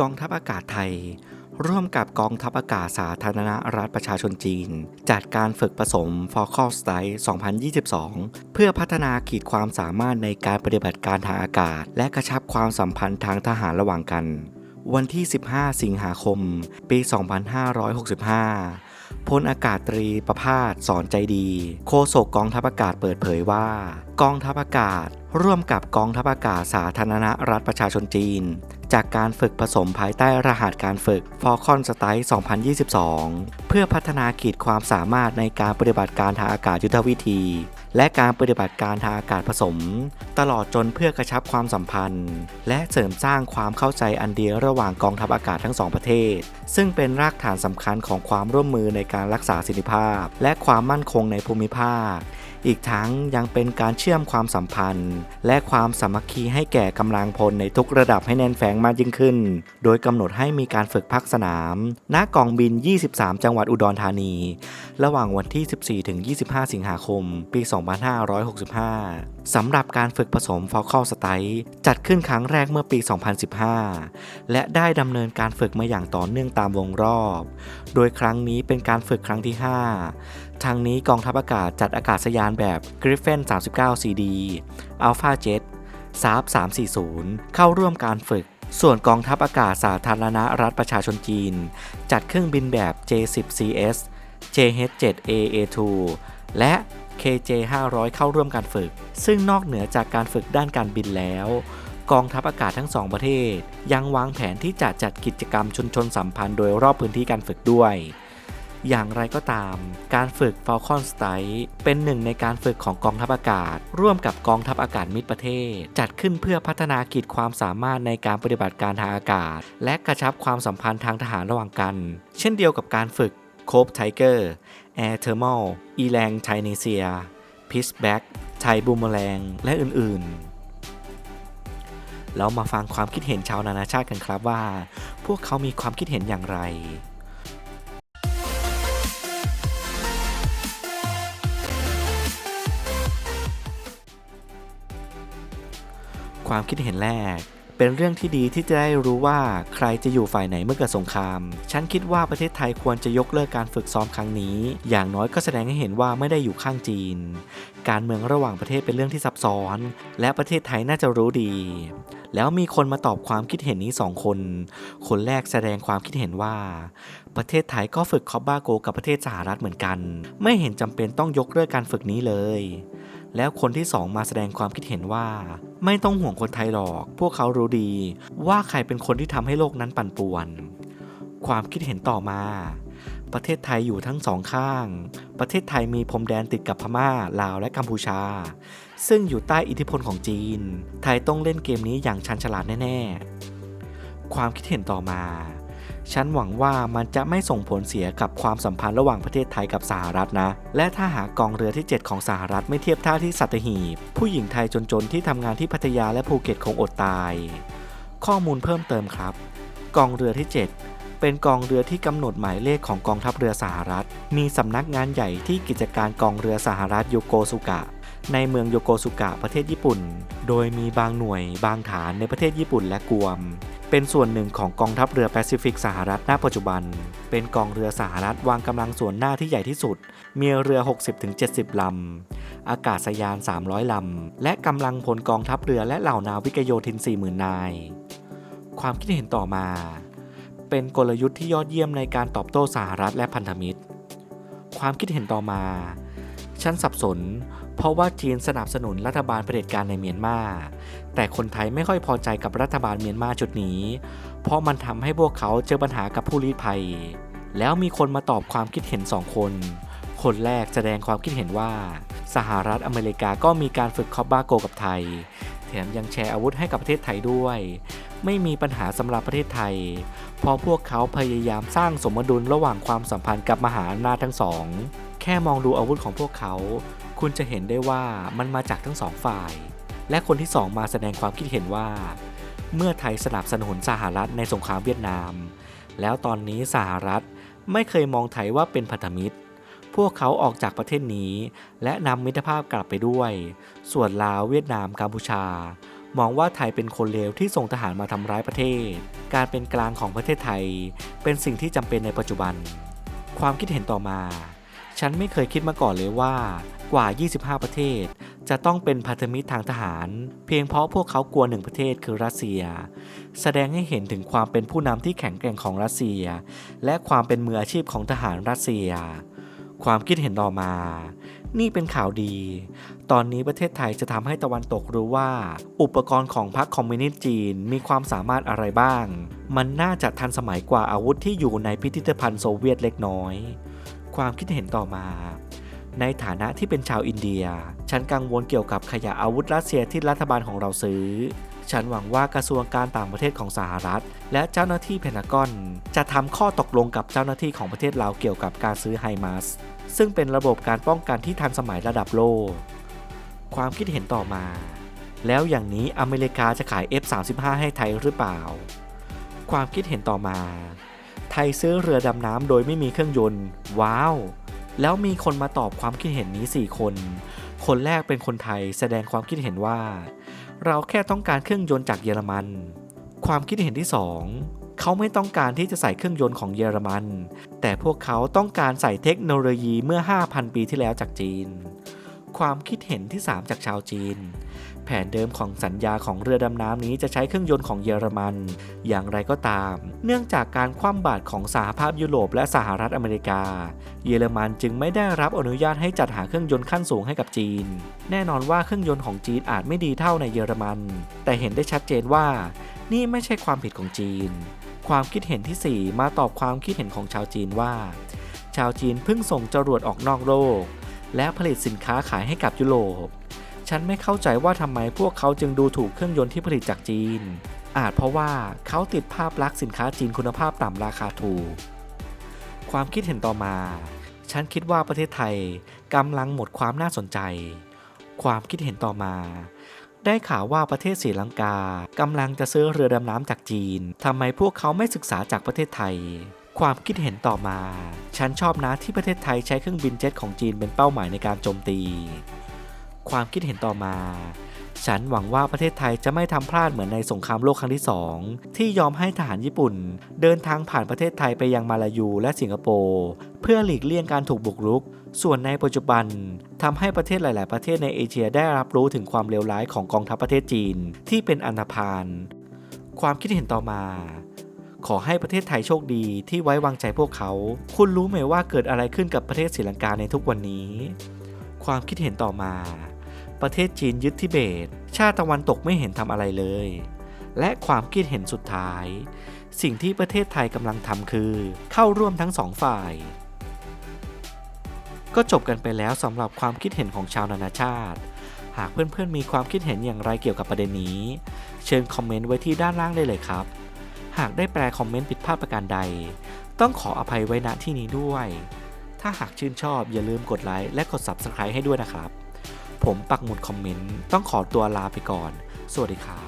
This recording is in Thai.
กองทัพอากาศไทย ร่วมกับกองทัพอากาศสาธารณรัฐประชาชนจีน จัดการฝึกผสม f o r c a l s t y 2022 เพื่อพัฒนาขีดความสามารถในการปฏิบัติการทางอากาศ และกระชับความสัมพันธ์ทางทหารระหว่างกัน วันที่ 15 สิงหาคม ปี 2565พลอากาศตรีประภาสสอนใจดี โฆษกกองทัพอากาศเปิดเผยว่า กองทัพอากาศ ร่วมกับกองทัพอากาศสาธารณรัฐประชาชนจีน จากการฝึกผสมภายใต้รหัสการฝึก Falcon s t y 2022 เพื่อพัฒนาขีดความสามารถในการปฏิบัติการทางอากาศยุทธวิธี และการปฏิบัติการทางอากาศผสม ตลอดจนเพื่อกระชับความสัมพันธ์ และเสริมสร้างความเข้าใจอันเดียวระหว่างกองทัพอากาศทั้งสองประเทศ ซึ่งเป็นรากฐานสำคัญของความร่วมมือในการรักษาสิทธิภาพ และความมั่นคงในภูมิภาค อีกทั้งยังเป็นการเชื่อมความสัมพันธ์ และความสามัคคีให้แก่กำลังพลในทุกระดับให้แน่นแฟ้งมากยิ่งขึ้น โดยกำหนดให้มีการฝึกพักสนามณกองบิน 23 จังหวัดอุดรธานี ระหว่างวันที่ 14-25 สิงหาคม ปี 2565 สำหรับการฝึกผสม f a l c o n s t y จัดขึ้นครั้งแรกเมื่อปี 2015 และได้ดำเนินการฝึกมาอย่างต่อเนื่องตามวงรอบ โดยครั้งนี้เป็นการฝึกครั้งที่ 5 ทางนี้กองทัพอากาศจัดอากาศยานแบบ Griffin 39 CD Alpha Jet s a b 340 เข้าร่วมการฝึก ส่วนกองทัพอากาศสาธารณรัฐประชาชนจีน จัดเครื่องบินแบบ J10CS JH7AA2 และ KJ500 เข้าร่วมการฝึก ซึ่งนอกเหนือจากการฝึกด้านการบินแล้ว กองทัพอากาศทั้งสองประเทศ ยังวางแผนที่จะจัดกิจกรรมชุมชนสัมพันธ์โดยรอบพื้นที่การฝึกด้วย อย่างไรก็ตาม การฝึก Falcon s t y เป็นหนึ่งในการฝึกของกองทัพอากาศ ร่วมกับกองทัพอากาศมิตรประเทศ จัดขึ้นเพื่อพัฒนาขีดความสามารถในการปฏิบัติการทางอากาศ และกระชับความสัมพันธ์ทางทหารระหว่างกัน เช่นเดียวกับการฝึก c o p e Tiger Air Thermal อีแรงไทเนเซียพิสแบ็กไทบูมแมลง และอื่นๆเรามาฟังความคิดเห็นชาวนานาชาติกันครับว่า พวกเขามีความคิดเห็นอย่างไร ความคิดเห็นแรก เป็นเรื่องที่ดีที่จะได้รู้ว่าใครจะอยู่ฝ่ายไหนเมื่อเกิดสงคราม ฉันคิดว่าประเทศไทยควรจะยกเลิกการฝึกซ้อมครั้งนี้ อย่างน้อยก็แสดงให้เห็นว่าไม่ได้อยู่ข้างจีน การเมืองระหว่างประเทศเป็นเรื่องที่ซับซ้อน และประเทศไทยน่าจะรู้ดี แล้วมีคนมาตอบความคิดเห็นนี้สองคน คนแรกแสดงความคิดเห็นว่าประเทศไทยก็ฝึกคอบบาโกกับประเทศสหรัฐเหมือนกัน ไม่เห็นจำเป็นต้องยกเลิกการฝึกนี้เลย แล้วคนที่สองมาแสดงความคิดเห็นว่า ไม่ต้องห่วงคนไทยหรอก พวกเขารู้ดี ว่าใครเป็นคนที่ทำให้โลกนั้นปั่นป่วน ความคิดเห็นต่อมา ประเทศไทยอยู่ทั้งสองข้าง ประเทศไทยมีพรมแดนติดกับพม่า ลาวและกัมพูชา ซึ่งอยู่ใต้อิทธิพลของจีน ไทยต้องเล่นเกมนี้อย่างชันฉลาดแน่ ๆ ความคิดเห็นต่อมา ฉันหวังว่ามันจะไม่ส่งผลเสียกับความสัมพันธ์ระหว่างประเทศไทยกับสหรัฐนะ และถ้าหากกองเรือที่ 7 ของสหรัฐไม่เทียบท่าที่สัตหีบ ผู้หญิงไทยจนๆที่ทำงานที่พัทยาและภูเก็ตคงอดตาย ข้อมูลเพิ่มเติมครับ กองเรือที่ 7 เป็นกองเรือที่กำหนดหมายเลขของกองทัพเรือสหรัฐ มีสำนักงานใหญ่ที่กิจการกองเรือสหรัฐโยโกสุกะในเมืองโยโกสุกะประเทศญี่ปุ่น โดยมีบางหน่วยบางฐานในประเทศญี่ปุ่นและกวม เป็นส่วนหนึ่งของกองทัพเรือแปซิฟิกสหรัฐณปัจจุบัน เป็นกองเรือสหรัฐวางกำลังส่วนหน้าที่ใหญ่ที่สุด มีเรือ 60-70 ลำ อากาศยาน 300 ลำ และกำลังพลกองทัพเรือและเหล่านาวิกโยธิน 40,000 นาย ความคิดเห็นต่อมา เป็นกลยุทธ์ที่ยอดเยี่ยมในการตอบโต้สหรัฐและพันธมิตร ความคิดเห็นต่อมา ฉันสับสน เพราะว่าจีนสนับสนุนรัฐบาลเผด็จการในเมียนมา แต่คนไทยไม่ค่อยพอใจกับรัฐบาลเมียนมาชุดนี้ เพราะมันทำให้พวกเขาเจอปัญหากับผู้ลี้ภัย แล้วมีคนมาตอบความคิดเห็นสองคน คนแรกแสดงความคิดเห็นว่า สหรัฐอเมริกาก็มีการฝึกคอบบาโกกับไทย แถมยังแชร์อาวุธให้กับประเทศไทยด้วย ไม่มีปัญหาสำหรับประเทศไทย เพราะพวกเขาพยายามสร้างสมดุลระหว่างความสัมพันธ์กับมหาอำนาจทั้งสอง แค่มองดูอาวุธของพวกเขา คุณจะเห็นได้ว่ามันมาจากทั้งสองฝ่าย และคนที่สองมาแสดงความคิดเห็นว่า เมื่อไทยสนับสนุนสหรัฐในสงครามเวียดนาม แล้วตอนนี้สหรัฐไม่เคยมองไทยว่าเป็นพันธมิตร พวกเขาออกจากประเทศนี้ และนำมิตรภาพกลับไปด้วย ส่วนลาวเวียดนามกัมพูชา มองว่าไทยเป็นคนเลวที่ส่งทหารมาทำร้ายประเทศ การเป็นกลางของประเทศไทย เป็นสิ่งที่จำเป็นในปัจจุบัน ความคิดเห็นต่อมา ฉันไม่เคยคิดมาก่อนเลยว่ากว่า 25 ประเทศ จะต้องเป็นพันธมิตรทางทหาร เพียงเพราะพวกเขากลัวหนึ่งประเทศคือรัสเซีย แสดงให้เห็นถึงความเป็นผู้นำที่แข็งแกร่งของรัสเซีย และความเป็นมืออาชีพของทหารรัสเซีย ความคิดเห็นต่อมา นี่เป็นข่าวดี ตอนนี้ประเทศไทยจะทำให้ตะวันตกรู้ว่า อุปกรณ์ของพรรคคอมมิวนิสต์จีนมีความสามารถอะไรบ้าง มันน่าจะทันสมัยกว่าอาวุธที่อยู่ในพิพิธภัณฑ์โซเวียตเล็กน้อย ความคิดเห็นต่อมา ในฐานะที่เป็นชาวอินเดีย ฉันกังวลเกี่ยวกับขยะอาวุธรัสเซียที่รัฐบาลของเราซื้อ ฉันหวังว่ากระทรวงการต่างประเทศของสหรัฐ และเจ้าหน้าที่เพนากอน จะทำข้อตกลงกับเจ้าหน้าที่ของประเทศเราเกี่ยวกับการซื้อไฮมาสซึ่งเป็นระบบการป้องกันที่ทันสมัยระดับโลก ความคิดเห็นต่อมา แล้วอย่างนี้อเมริกาจะขาย F35 ให้ไทยหรือเปล่า ความคิดเห็นต่อมา ไทยซื้อเรือดำน้ำโดยไม่มีเครื่องยนต์ ว้าว แล้วมีคนมาตอบความคิดเห็นนี้ 4 คน คนแรกเป็นคนไทยแสดงความคิดเห็นว่า เราแค่ต้องการเครื่องยนต์จากเยอรมัน ความคิดเห็นที่ 2 เขาไม่ต้องการที่จะใส่เครื่องยนต์ของเยอรมัน แต่พวกเขาต้องการใส่เทคโนโลยีเมื่อ 5,000 ปีที่แล้วจากจีน ความคิดเห็นที่ 3 จากชาวจีน แผนเดิมของสัญญาของเรือดำน้ำนี้จะใช้เครื่องยนต์ของเยอรมัน อย่างไรก็ตาม เนื่องจากการคว่ำบาตรของสหภาพยุโรปและสหรัฐอเมริกา เยอรมันจึงไม่ได้รับอนุญาตให้จัดหาเครื่องยนต์ขั้นสูงให้กับจีน แน่นอนว่าเครื่องยนต์ของจีนอาจไม่ดีเท่าในเยอรมัน แต่เห็นได้ชัดเจนว่า นี่ไม่ใช่ความผิดของจีน ความคิดเห็นที่ 4 มาตอบความคิดเห็นของชาวจีนว่า ชาวจีนเพิ่งส่งจรวดออกนอกโลก และผลิตสินค้าขายให้กับยุโรป ฉันไม่เข้าใจว่าทำไมพวกเขาจึงดูถูกเครื่องยนต์ที่ผลิตจากจีน อาจเพราะว่าเขาติดภาพลักษณ์สินค้าจีนคุณภาพต่ำราคาถูก ความคิดเห็นต่อมา ฉันคิดว่าประเทศไทยกำลังหมดความน่าสนใจ ความคิดเห็นต่อมาได้ข่าวว่าประเทศศรีลังกากำลังจะซื้อเรือดำน้ำจากจีน ทำไมพวกเขาไม่ศึกษาจากประเทศไทย ความคิดเห็นต่อมา ฉันชอบนะที่ประเทศไทยใช้เครื่องบินเจ็ตของจีนเป็นเป้าหมายในการโจมตี ความคิดเห็นต่อมา ฉันหวังว่าประเทศไทยจะไม่ทำพลาดเหมือนในสงครามโลกครั้งที่ 2 ที่ยอมให้ทหารญี่ปุ่น เดินทางผ่านประเทศไทยไปยังมาลายูและสิงคโปร์เพื่อหลีกเลี่ยงการถูกบุกรุก ส่วนในปัจจุบันทำให้ประเทศหลาย ๆ ประเทศในเอเชียได้รับรู้ถึงความเลวร้ายของกองทัพประเทศจีนที่เป็นอันธพาลความคิดเห็นต่อมา ขอให้ประเทศไทยโชคดีที่ไว้วางใจพวกเขา คุณรู้ไหมว่าเกิดอะไรขึ้นกับประเทศศรีลังกาในทุกวันนี้ ความคิดเห็นต่อมา ประเทศจีนยึดทิเบต ชาติตะวันตกไม่เห็นทำอะไรเลย และความคิดเห็นสุดท้าย สิ่งที่ประเทศไทยกำลังทำคือ เข้าร่วมทั้งสองฝ่าย ก็จบกันไปแล้วสำหรับความคิดเห็นของชาวนานาชาติหากเพื่อนๆ มีความคิดเห็นอย่างไรเกี่ยวกับประเด็นนี้ เชิญคอมเมนต์ไว้ที่ด้านล่างได้เลยครับ หากได้แปลคอมเมนต์ผิดพลาดประการใด ต้องขออภัยไว้ณที่นี้ด้วย ถ้าหากชื่นชอบอย่าลืมกดไลค์และกด Subscribe ให้ด้วยนะครับ ผมปักหมุดคอมเมนต์ต้องขอตัวลาไปก่อน สวัสดีครับ